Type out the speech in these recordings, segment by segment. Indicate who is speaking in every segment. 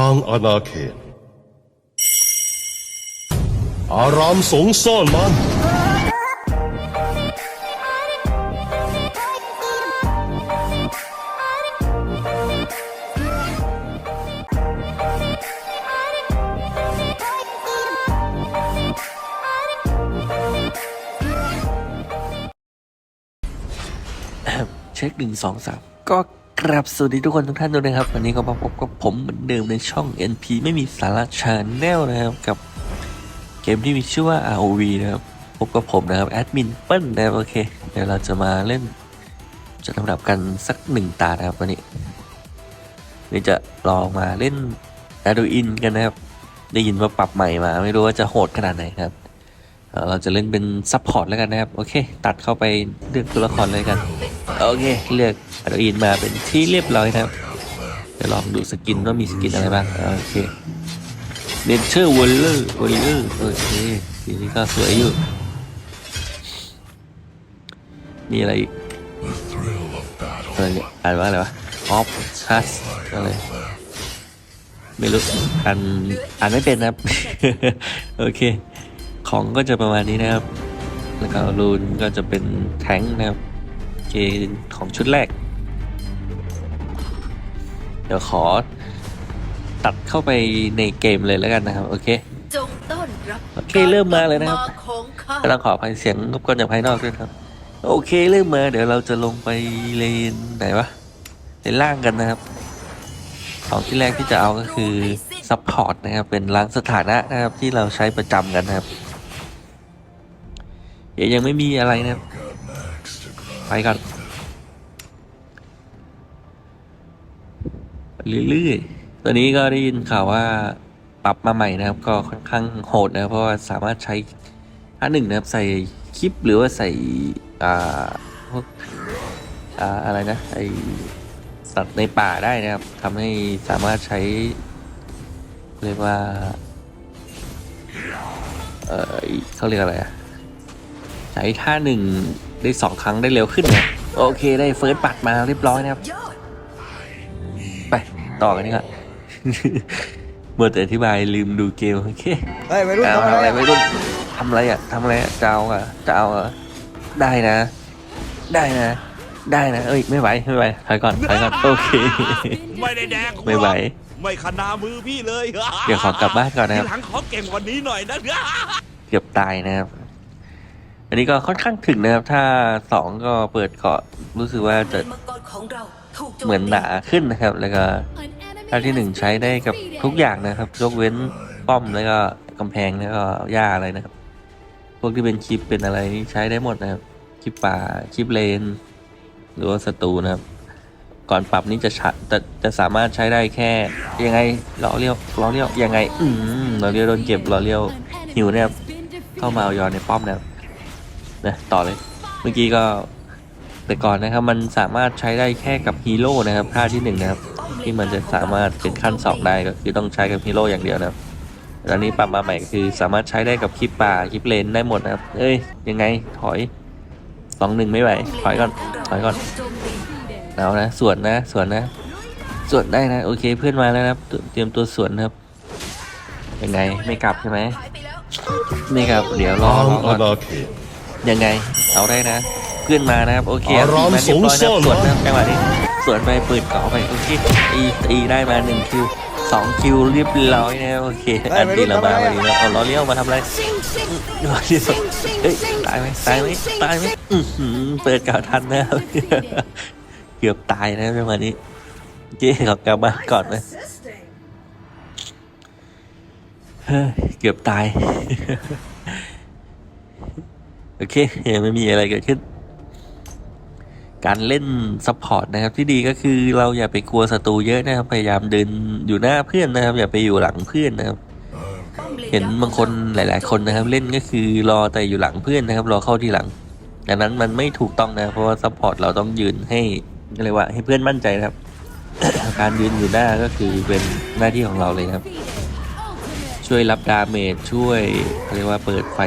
Speaker 1: างอาณาเขต อารามสงซ่อนมัน
Speaker 2: เช็คหนึ่งสองสามก็ กราบสวัสดีทุกคนทุกท่านด้วยนะครับ วันนี้ก็มาพบกับผมเหมือนเดิมในช่อง NP ไม่มีสาระชาแนลนะครับกับเกมที่มีชื่อว่า ROV นะครับพบกับผมนะครับแอดมินเปิ้ลนะครับโอเค เดี๋ยวเราจะมาเล่นจะทำดับกันสักหนึ่งตานะครับวันนี้นี่จะลองมาเล่น a d o i n กันนะครับ ได้ยินว่าปรับใหม่มา ไม่รู้ว่าจะโหดขนาดไหนครับ เราจะเล่นเป็นซัพพอร์ตแล้วกันนะครับ โอเค ตัดเข้าไปเลือกตัวละครเลยกัน โอเค เลือกอะดอินมาเป็นที่เรียบร้อยนะครับเดี๋ยวลองดูสกินว่ามีสกินอะไรบ้างโอเคเนเชอร์วอลเลอร์วอลเลอร์โอเคสีนี้ก็สวยอยู่ มีอะไรอีกอะไรเนี่ยอ่านว่าอะไรวะออฟฮัสอะไรไม่รู้อ่านอ่านไม่เป็นนะครับ โอเค ของก็จะประมาณนี้นะครับ แล้วก็รูนก็จะเป็นแท้งค์นะครับ เกณฑ์ของชุดแรก เดี๋ยวขอตัดเข้าไปในเกมเลยแล้วกันนะครับ โอเค
Speaker 3: จงต้อนรับ
Speaker 2: โอเคเริ่มมาเลยนะครับ
Speaker 3: กาของข้า
Speaker 2: ก็ต้องขออภัยเสียงรบกวนจากภายนอกด้วยครับ โอเคเริ่มมาเดี๋ยวเราจะลงไปเลนไหนวะเลนล่างกันนะครับของที่แรกที่จะเอาก็คือซัพพอร์ตนะครับ เป็นล้างสถานะนะครับที่เราใช้ประจำกันนะครับเดี๋ยวยังไม่มีอะไรนะครับ ไปก่อนเรื่อยๆตอนนี้ก็ได้ยินข่าวว่าปรับมาใหม่นะครับ ก็ค่อนข้างโหดนะเพราะว่าสามารถใช้อันหนึ่งนะครับ ใส่คลิปหรือว่าใส่อ่าพวกอ่าอะไรนะไอสัตว์ในป่าได้นะครับทำให้สามารถใช้ เรียกว่า เออเขาเรียกอะไรอะใช้ท่าหนึ่ง ได้สองครั้งได้เร็วขึ้นนะโอเคได้เฟิร์สปัดมาเรียบร้อยนะครับ
Speaker 3: ยอด
Speaker 2: ไปต่อกันนี่ก่อนเมื่อแต่อธิบายลืมดูเกมโอเค
Speaker 4: เฮ้ยไม่รู้
Speaker 2: เอา
Speaker 4: ทำ
Speaker 2: ทำ
Speaker 4: อะ
Speaker 2: อะไรไร
Speaker 4: อะ
Speaker 2: ไม่รู้ทำอะไรอะทำอะไรอะจะเอาอะจะเอาอะได้นะ ได้นะ ได้นะเอ้ยไม่ไหวไม่ไหวถอยก่อนถอยก่อนโอเค
Speaker 5: ไม่ได้แดก
Speaker 2: ไม่ไหว
Speaker 5: ไม่ขนามือพี่เลย
Speaker 2: เดี๋ยวขอกลับบ้านก่อนนะครับ
Speaker 5: ทีหลังขอเก่งกว่านี้หน่อยนะ
Speaker 2: เกือบตายนะครับ อันนี้ก็ค่อนข้างถึงนะครับ ถ้าสองก็เปิดเกาะรู้สึกว่าจะ
Speaker 3: เห
Speaker 2: มือนหนาขึ้นนะครับ แล้วก็ท่าที่หนึ่งใช้ได้กับทุกอย่างนะครับ ยกเว้นป้อมแล้วก็กำแพงแล้วก็หญ้าอะไรนะครับ พวกที่เป็นคลิปเป็นอะไรนี่ใช้ได้หมดนะครับคลิปป่าคลิปเลน หรือว่าศัตรูนะครับ ก่อนปรับนี้จะชะจะจะสามารถใช้ได้แค่ ยังไงล้อเลี้ยวล้อเลี้ยวยังไง อืมล้อเลี้ยวโดนเก็บล้อเลี้ยวหิวนะครับเข้ามาเอายอนในป้อมนะครับ นะต่อเลย เมื่อกี้ก็แต่ก่อนนะครับมันสามารถใช้ได้แค่กับฮีโร่นะครับท่าที่หนึ่งนะครับที่มันจะสามารถเป็นขั้นสองได้ก็คือต้องใช้กับฮีโร่อย่างเดียวนะครับตอนนี้ปรับมาใหม่คือสามารถใช้ได้กับคลิปป่าคลิปเลนได้หมดนะครับ เอ้ยยังไงถอยสองหนึ่งไม่ไหวถอยก่อนถอยก่อนเอานะสวนนะสวนนะสวนได้นะโอเคเพื่อนมาแล้วนะครับ เตรียมตัวสวนนะครับยังไงไม่กลับใช่ไหม
Speaker 3: ไม่
Speaker 2: กลับเดี๋ยวรอรอก่
Speaker 1: อ
Speaker 2: น ยังไงเอาได้นะเพื่อนมานะครับโอเค
Speaker 1: อาราม
Speaker 2: มาเรียบร้อย
Speaker 1: สง
Speaker 2: นะ
Speaker 1: ซ่
Speaker 2: ส
Speaker 1: อน
Speaker 2: วนนะครับจังหวะนี้สวนไปเปิดเกาะไปโอเคตีตีได้มาหนึ่งคิวสองคิวเรียบร้อยนะโอเคอันตีเรามาวันนี้แล้วเอาล้อเลี้ยวมาทำอะไรล้อเลี้ยวเฮ้ยตายไหมตายไหมตายไหมอื้อหือเปิดเกาะทันนะครับเกือบตายนะจังหวะนี้เจ๊ขอกลับบ้านก่อนนะเฮ้ยเกือบตาย โอเคยังไม่มีอะไรเกิดขึ้น การเล่นซัพพอร์ตนะครับที่ดีก็คือเราอย่าไปกลัวศัตรูเยอะนะครับ พยายามเดินอยู่หน้าเพื่อนนะครับ อย่าไปอยู่หลังเพื่อนนะครับ เห็นบางคนหลาย ๆ คนนะครับ เล่นก็คือรอแต่อยู่หลังเพื่อนนะครับ รอเข้าที่หลังดังนั้นมันไม่ถูกต้องนะเพราะว่าซัพพอร์ตเราต้องยืนให้เรียกว่าให้เพื่อนมั่นใจนะครับ การยืนอยู่หน้าก็คือเป็นหน้าที่ของเราเลยครับ ช่วยรับดาเมจช่วยเรียกว่าเปิดไฟ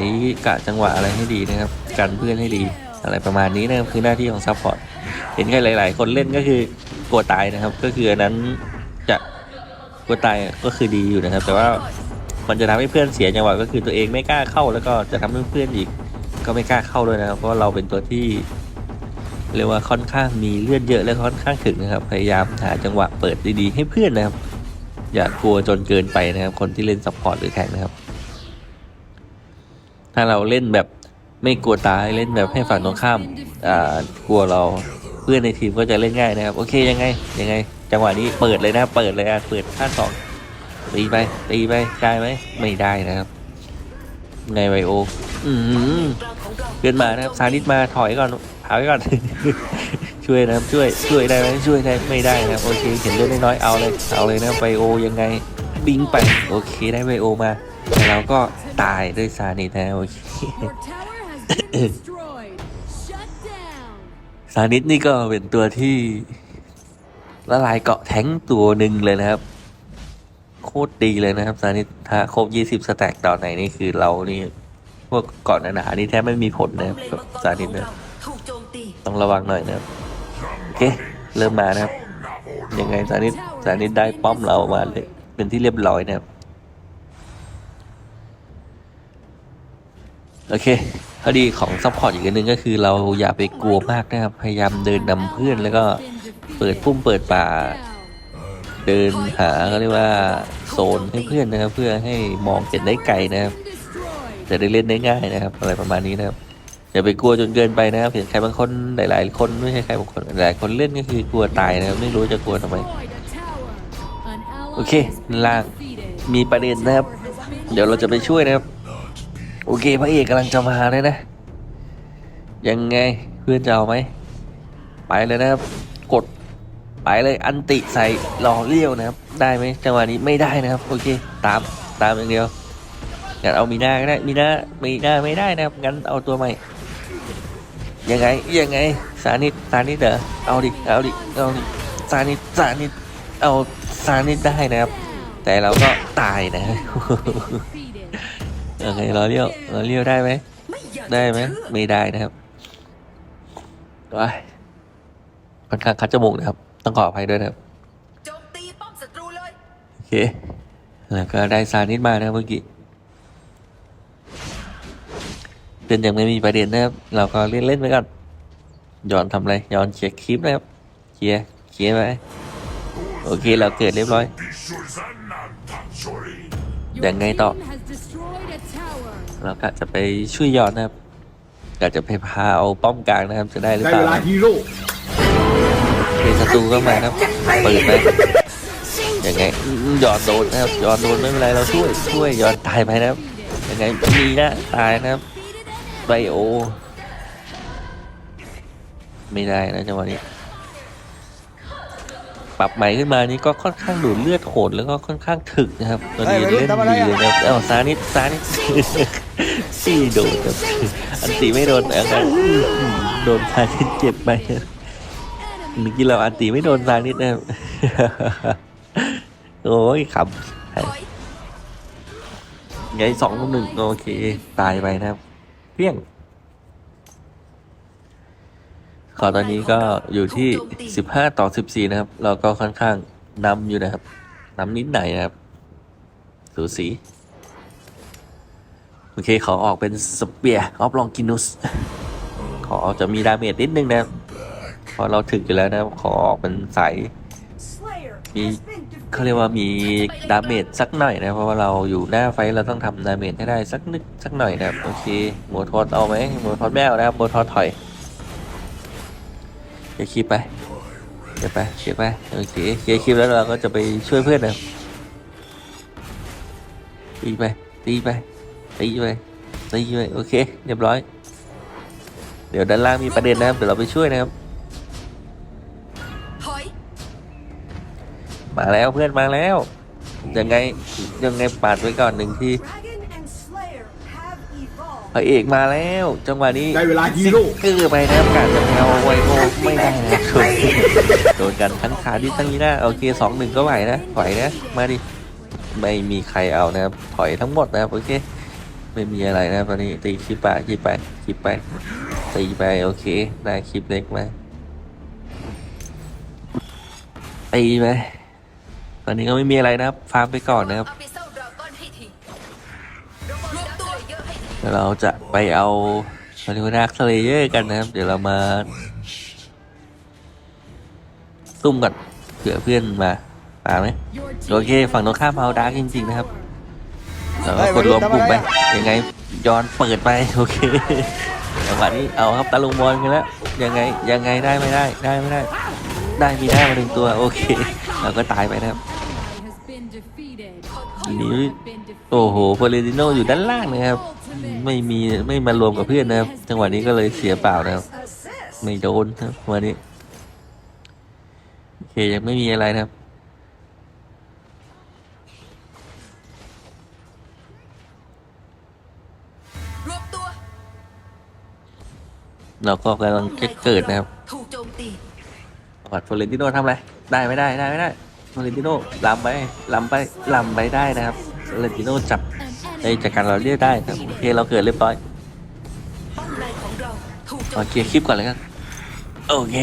Speaker 2: กะจังหวะอะไรให้ดีนะครับกันเพื่อนให้ดีอะไรประมาณนี้นะครับคือหน้าที่ของซัพพอร์ตเห็นใครหลาย ๆ คนเล่นก็คือกลัวตายนะครับ ก็คืออันนั้นจะกลัวตายก็คือดีอยู่นะครับ แต่ว่ามันจะทำให้เพื่อนเสียจังหวะก็คือตัวเองไม่กล้าเข้า แล้วก็จะทำให้เพื่อนอีกก็ไม่กล้าเข้าด้วยนะครับ เพราะเราเป็นตัวที่เรียกว่าค่อนข้างมีเลือดเยอะและค่อนข้างถึงนะครับ พยายามหาจังหวะเปิดดี ๆ ให้เพื่อนนะครับ อย่ากลัวจนเกินไปนะครับ คนที่เล่นซัพพอร์ตหรือแข่งนะครับ ถ้าเราเล่นแบบไม่กลัวตายเล่นแบบให้ฝั่งตรงข้ามอ่ากลัวเราเพื่อนในทีมก็จะเล่นง่ายนะครับ โอเคยังไงยังไง จังหวะนี้เปิดเลยนะ เปิดเลยอะเปิดท่าสองตีไปตีไปได้ไหมไม่ได้นะครับไงไวโอ อืม
Speaker 3: กลางของเรา
Speaker 2: เกินมานะครับซานิดมาถอยก่อนถอยก่อน ช่วยนะครับช่วยช่วยได้ไหมช่วยได้ไม่ได้นะครับโอเคเห็นเลือดน้อยๆเอาเลยเอาเลยนะไวโอยังไงบิงไปโอเคได้ไวโอมาแต่เราก็ตายด้วยซานิดนะโอเคซานิดนี่ก็เป็นตัวที่ละลายเกาะแท้งตัวหนึ่งเลยนะครับ โคตรดีเลยนะครับซานิดถ้าครบ20สแต็กต่อไหนนี่คือเรานี่พวกเกาะหนาๆนี่แทบไม่มีผลนะครับซานิด
Speaker 3: ของ
Speaker 2: นะ
Speaker 3: ต้
Speaker 2: องระวังหน่อยนะครับ เค เริ่มมานะครับ ยังไงซานิดซานิดได้ป้อมเรามาเลยเป็นที่เรียบร้อยนะครับ โอเคข้อดีของซัพพอร์ตอีกนึงก็คือเราอย่าไปกลัวมากนะครับ พยายามเดินนำเพื่อนแล้วก็เปิดพุ่มเปิดป่า เดินหาเขาเรียกว่าโซนให้เพื่อนนะครับ เพื่อให้มองเห็นได้ไกลนะครับ จะได้เล่นได้ง่ายนะครับ อะไรประมาณนี้นะครับ อย่าไปกลัวจนเกินไปนะครับเห็นใครบางคนหลาย ๆ คนไม่ใช่ใครบางคนหลายคนเล่นก็คือกลัวตายนะครับไม่รู้จะกลัวทำไมโอเคล่างมีประเด็นนะครับ เดี๋ยวเราจะไปช่วยนะครับ โอเคพระเอกกำลังจะมาเลยนะ ยังไงเพื่อนจะเอาไหมไปเลยนะครับ กดไปเลยอันติใส่รอเลี้ยวนะครับ ได้ไหมจังหวะนี้ไม่ได้นะครับโอเคตามตามอย่างเดียวงั้นเอามีหน้าก็ได้มีหน้ามีหน้าไม่ได้นะครับงั้นเอาตัวใหม่ ยังไงยังไงสานิดสานิดเด้อเอาดิเอาดิเอาดิสานิดสานิดเอาสานิดได้นะครับ แต่เราก็ตายนะ
Speaker 4: Defeated.
Speaker 2: ยังไงรอเลี้ยวรอเลี้ยวได้ไหม
Speaker 3: ได้
Speaker 2: ไหมไม่ได้นะครับไปค่อนข้างคัดจมูกนะครับ ต้องขออภัยด้วยนะครับ
Speaker 3: โอเค
Speaker 2: แล้วก็ได้ซานิดมานะเมื่อกี้ เป็นยังไม่มีประเด็นนะครับ เราก็เล่นเล่นๆไปก่อนย้อนทำอะไรย้อนเคลียร์คลิปนะครับเคลียร์เคลียร์ไปโอเคเราเกิดเรียบร้อย
Speaker 4: Your
Speaker 2: ยังไงต่อ
Speaker 4: team has destroyed a tower.
Speaker 2: เราก็จะไปช่วยยอดนะครับกะจะไปพาเอาป้อมกลางนะครับจะได้หรือ
Speaker 6: ได้
Speaker 2: เปล่า
Speaker 6: เวลาฮีโร่
Speaker 2: เป็นศัตรูก็มาครับเปิดไปยังไงอืมยอดโดนนะครับยอดโดนไม่เป็นไรเราช่วยช่วยยอดตายไปนะครับยังไงมีนะตายนะครับ ไบโอ ไม่ได้นะจังหวะนี้ ปรับใหม่ขึ้นมานี่ก็ค่อนข้างดูดเลือดโหดแล้วก็ค่อนข้างถึกนะครับตอนนี้เล่นดีเลยนะครับเอ้าซานิดซานิดซี่โดนครับอันตีไม่โดนแต่ก็โดนซานิดเจ็บไปครับเมื่อกี้เราอันตีไม่โดนซานิดนะครับโอ้ยขำ
Speaker 3: ถอย
Speaker 2: ไงสองต่อหนึ่งโอเค ตายไปนะครับ เพี้ยงขอตอนนี้ก็อยู่ที่สิบห้าต่อสิบสี่นะครับ เราก็ค่อนข้างนำอยู่นะครับนำนิดหน่อยนะครับสูสีโอเค ขอออกเป็นสเปียร์ออฟลองกินุส ขอจะมีดาเมจนิดนึงนะครับเพราะเราถึกอยู่แล้วนะครับขอออกเป็นสายมี เขาเรียกว่ามีดาเมจสักหน่อยนะเพราะว่าเราอยู่หน้าไฟเราต้องทำดาเมจให้ได้สักนิดสักหน่อยนะครับโอเคโมทอสเอาไหมโมทอสไม่เอานะครับโมทอสถอยเคลียคลิปไปเคลียไปเคลียไปโอเคเคลียร์คลิปแล้วเราก็จะไปช่วยเพื่อนนะตีไปตีไปตีไปตีไปโอเคเรียบร้อย เดี๋ยวด้านล่างมีประเด็นนะครับเดี๋ยวเราไปช่วยนะครับ มาแล้วเพื่อนมาแล้วยังไงยังไงปาดไว้ก่อนหนึ่งที
Speaker 7: Dragon and Slayer have evolved.
Speaker 2: พระเอกมาแล้วจังหวะนี้
Speaker 6: ได้เวลาฮีโร่
Speaker 2: เกอร์ไปนะครับการจะแพลวไวโอไม่ได้นะครับโดนกันทั้งขาดิทั้งนี้หน้าโอเคสองหนึ่งก็ไหวนะไหวนะมาดิไม่มีใครเอานะครับถอยทั้งหมดนะครับโอเคไม่มีอะไรนะครับตอนนี้ตีคลิปไปคลิปไปคลิปไปตีไปโอเคได้คลิปเล็กไหมตีไป ตอนนี้ก็ไม่มีอะไรนะครับฟาร์มไปก่อนนะครับ
Speaker 3: เราดราก้อนให้ทีระวังดักเลยเยอะให้ที
Speaker 2: เดี๋ยวเราจะไปเอามาริโอนักสเลเยอร์กันนะครับ เดี๋ยวเรามาซุ่มก่อนเผื่อเพื่อนมามาไหมโอเค ฝั่งตรงข้ามเอาดาร์กจริง ๆ นะครับแล้วก็กดรวมกลุ่มไป ยังไงย้อนเปิดไป โอเคจังหวะนี้เอาครับตะลุงบอลกันแล้ว ยังไงยังไงได้ไม่ได้ได้ไม่ได้ ได้มีได้มาหนึ่งตัว โอเค เราก็ตายไปนะครับ นี้
Speaker 4: You have been defeated.
Speaker 2: โอ้โหเฟอร์เรติโนอยู่ด้านล่างนะครับ ไม่มีไม่มารวมกับเพื่อนนะครับ จังหวะนี้ก็เลยเสียเปล่านะครับ
Speaker 7: Assist.
Speaker 2: ไม่โดนครับวันนี้โอเคยังไม่มีอะไรนะครับ
Speaker 3: รวมตัว
Speaker 2: เราก็กำลังจะเกิดนะครับ
Speaker 3: ถูกโจมตี
Speaker 2: ปัดฟลอเรนติโนทำอะไร ได้ไม่ได้ได้ไม่ได้ ฟลอเรนติโนลำไปลำไปลำไปได้นะครับฟลอเรนติโนจับไอ้จากการเราเรียกได้ครับโอเคเราเกิดเรียบร้อย
Speaker 3: ขอเราถูกโจ
Speaker 2: เอา
Speaker 3: ม
Speaker 2: เคลียร์คลิปก่อนเลยกันโอเค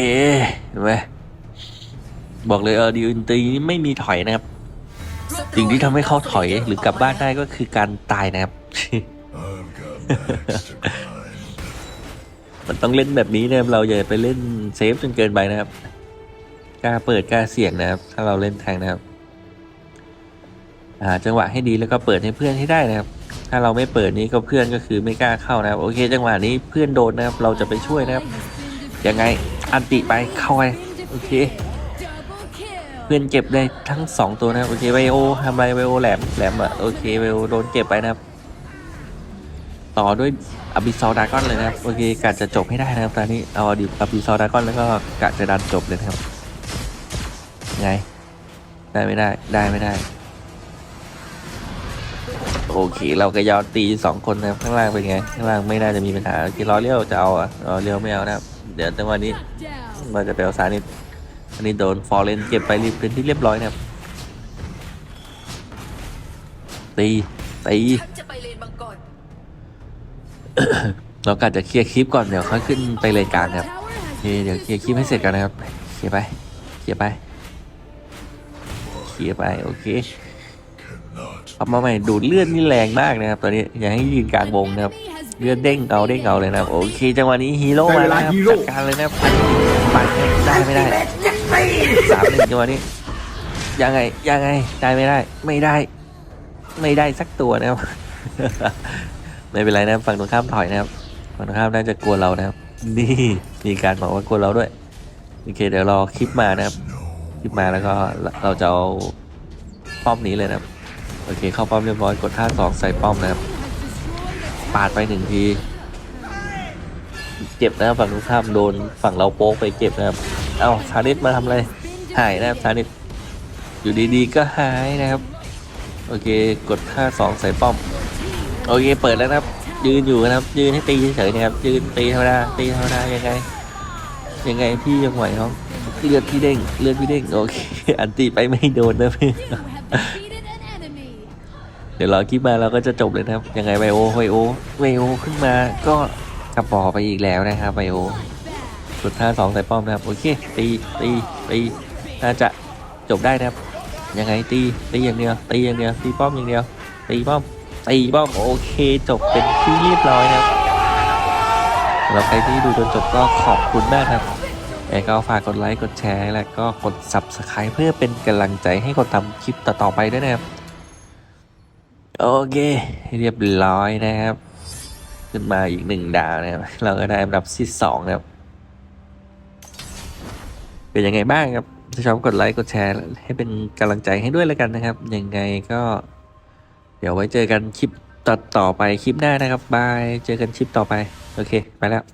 Speaker 2: เห็นไหมบอกเลยเออดีอินตีนี่ไม่มีถอยนะครับสิ่งที่ทำให้เขาถอยหรือกลับบ้านได้ก็คือการตายนะครับ มันต้องเล่นแบบนี้นะครับเราอย่าไปเล่นเซฟจนเกินไปนะครับ กล้าเปิดกล้าเสี่ยงนะครับ ถ้าเราเล่นแทงนะครับหาจังหวะให้ดีแล้วก็เปิดให้เพื่อนให้ได้นะครับ ถ้าเราไม่เปิดนี้ก็เพื่อนก็คือไม่กล้าเข้านะครับ โอเค จังหวะนี้เพื่อนโดนนะครับ เราจะไปช่วยนะครับ ยังไงอันติไปเข้าไปโอเค เพื่อนเก็บได้ทั้งสองตัวนะครับ โอเคไบโอทำไรไบโอแหลมแหลมอะโอเคไบโอโดนเก็บไปนะครับ ต่อด้วยอบิซอลดากอนเลยนะครับ โอเคกะจะจบให้ได้นะครับตอนนี้เอาอบิซอลดากอนแล้วก็กะจะดันจบเลยนะครับ ไง ได้ไม่ได้ ได้ไม่ได้ โอเค เราก็ยอมตีสองคนนะครับ ข้างล่างเป็นไง ข้างล่างไม่น่าจะมีปัญหากีล้อเลี้ยวจะเอาอะล้อเลี้ยวไม่เอานะครับ เดี๋ยวจังหวะนี้
Speaker 4: Down.
Speaker 2: เราจะไปเอาสารนิดอันนี้โดนฟอร์เรนเก็บไปรีบเป็นที่เรียบร้อยนะครับ ตีตี
Speaker 3: ฉันจะไปเลนมังกร
Speaker 2: เราก็จะเคลียร์คลิปก่อนเดี๋ยวค่อยขึ้นไปเลยกลางครับ
Speaker 4: Tower
Speaker 2: โอ
Speaker 4: has
Speaker 2: เคเดี๋ยวเคลียร์คลิปให้เสร็จกันนะครับ เคลียร์ไป เคลียร์ไป เคลียร์ไปโอเคเอามาใหม่ดูดเลือดนี่แรงมากนะครับตอนนี้อย่าให้ยืนกลางวงนะครับเลือดเด้งเงาเด้งเงาเลยนะครับโอเคจังหวะนี้ฮีโร่มาแล้วนะครับจัดการเลยนะครับปัดได้ไม่ได้สามหนึ่งจังหวะนี้ยังไงยังไงได้ไม่ได้ ไม่ได้ ไม่ได้สักตัวนะครับไม่เป็นไรนะครับฝั่งตรงข้ามถอยนะครับฝั่งตรงข้ามน่าจะกลัวเรานะครับ นี่มีการบอกว่ากลัวเราด้วยโอเคเดี๋ยวรอคลิปมานะครับ คลิปมาแล้วก็เราจะเอาป้อมนี้เลยนะครับ โอเคเข้าป้อมเรียบร้อยกดท่าสองใส่ป้อมนะครับปาดไปหนึ่งทีเจ็บนะครับฝั่งตรงข้ามโดนฝั่งเราโป๊กไปเจ็บนะครับ เอาซานิดมาทำอะไรหายนะครับซานิดอยู่ดีๆก็หายนะครับ โอเคกดท่าสองใส่ป้อม โอเคเปิดแล้วนะครับ ยืนอยู่นะครับ ยืนให้ตีเฉยๆนะครับยืนตีธรรมดาตีธรรมดายังไง ยังไงพี่ยังไหวน้อง เลือดพี่เด้งเลือดพี่เด้งโอเค อันตีไปไม่โดนนะพี่
Speaker 4: You have defeated an enemy.
Speaker 2: เดี๋ยวรอคลิปมาเราก็จะจบเลยนะครับยังไงไบโอไบโอไบโอขึ้นมาก็กระปอไปอีกแล้วนะครับไบโอสุดท่าสองใส่ป้อมนะครับโอเคตีตีตีน่าจะจบได้นะครับยังไงตีตีอย่างเดียวตีอย่างเดียวตีป้อมอย่างเดียวตีป้อมตีป้อมโอเค จบเป็นที่เรียบร้อยนะครับสำหรับใครที่ดูจนจบก็ขอบคุณมากครับ ยังไงก็ฝากกดไลค์กดแชร์และก็กด subscribe เพื่อเป็นกำลังใจให้คนทำคลิปต่อๆไปด้วยนะครับ โอเค เรียบร้อยนะครับ ขึ้นมาอีกหนึ่งดาวนะครับ เราก็ได้อันดับที่สองนะครับ เป็นยังไงบ้างครับถ้าชอบกดไลค์กดแชร์ให้เป็นกำลังใจให้ด้วยแล้วกันนะครับ ยังไงก็ เดี๋ยวไว้เจอกันคลิปต่อต่อๆไปคลิปหน้านะครับบาย เจอกันคลิปต่อไป โอเค ไปแล้ว